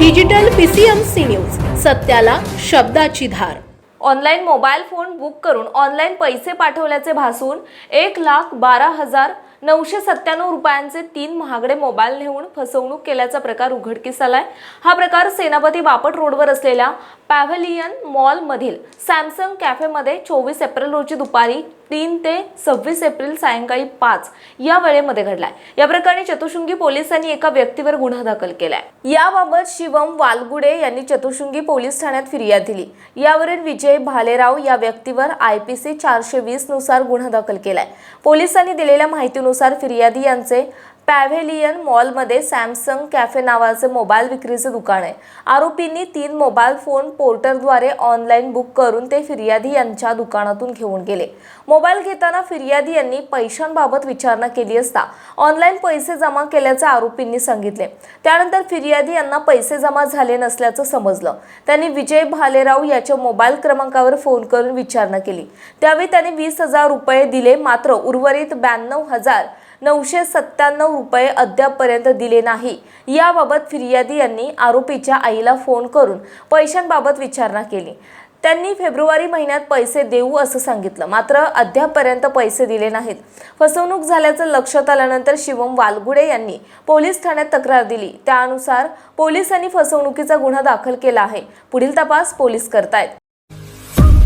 Digital PCMC news सत्याला शब्दाची धार. ऑनलाईन मोबाईल फोन बुक करून ऑनलाईन पैसे पाठवल्याचे भासून एक लाख बारा हजार नऊशे सत्त्याण्णव रुपयांचे तीन महागडे मोबाईल नेऊन फसवणूक केल्याचा प्रकार उघडकीस आलाय. हा प्रकार सेनापती बापट रोडवर असलेल्या पॅव्हलियन मॉलमधील सॅमसंग कॅफेमध्ये चोवीस एप्रिल रोजी दुपारी तीन ते सव्वीस एप्रिल सायंकाळी पाच या वेळेमध्ये घडलाय. या प्रकरणी चतुशृंगी पोलिसांनी एका व्यक्तीवर गुन्हा दाखल केलाय. याबाबत शिवम वालगुडे यांनी चतुशृंगी पोलीस ठाण्यात फिर्याद दिली. यावरील विजय भालेराव या व्यक्तीवर आय पी सी चारशे वीसनुसार गुन्हा दाखल केलाय. पोलिसांनी दिलेल्या माहितीनुसार फिर्यादी यांचे पॅव्हेलियन मॉलमध्ये सॅमसंग कॅफे नावाचे मोबाईल विक्रीचे दुकान आहे. आरोपींनी तीन मोबाईल फोन पोर्टरद्वारे ऑनलाईन बुक करून ते फिर्यादी यांच्या दुकानातून घेऊन गेले. मोबाईल घेताना फिर्यादी यांनी पैशांबाबत विचारणा केली असता ऑनलाईन पैसे जमा केल्याचे आरोपींनी सांगितले. त्यानंतर फिर्यादी यांना पैसे जमा झाले नसल्याचं समजलं. त्यांनी विजय भालेराव याच्या मोबाईल क्रमांकावर फोन करून विचारणा केली. त्यावेळी त्यांनी वीस हजार रुपये दिले मात्र उर्वरित ब्याण्णव हजार नऊशे सत्त्याण्णव रुपये अद्यापपर्यंत दिले नाही. याबाबत फिर्यादी यांनी आरोपीच्या आईला फोन करून पैशांबाबत विचारणा केली. त्यांनी फेब्रुवारी महिन्यात पैसे देऊ असं सांगितलं. मात्र अद्यापपर्यंत पैसे दिले नाहीत. फसवणूक झाल्याचं लक्षात आल्यानंतर शिवम वालगुडे यांनी पोलीस ठाण्यात तक्रार दिली. त्यानुसार पोलिसांनी फसवणुकीचा गुन्हा दाखल केला आहे. पुढील तपास पोलीस करतायत.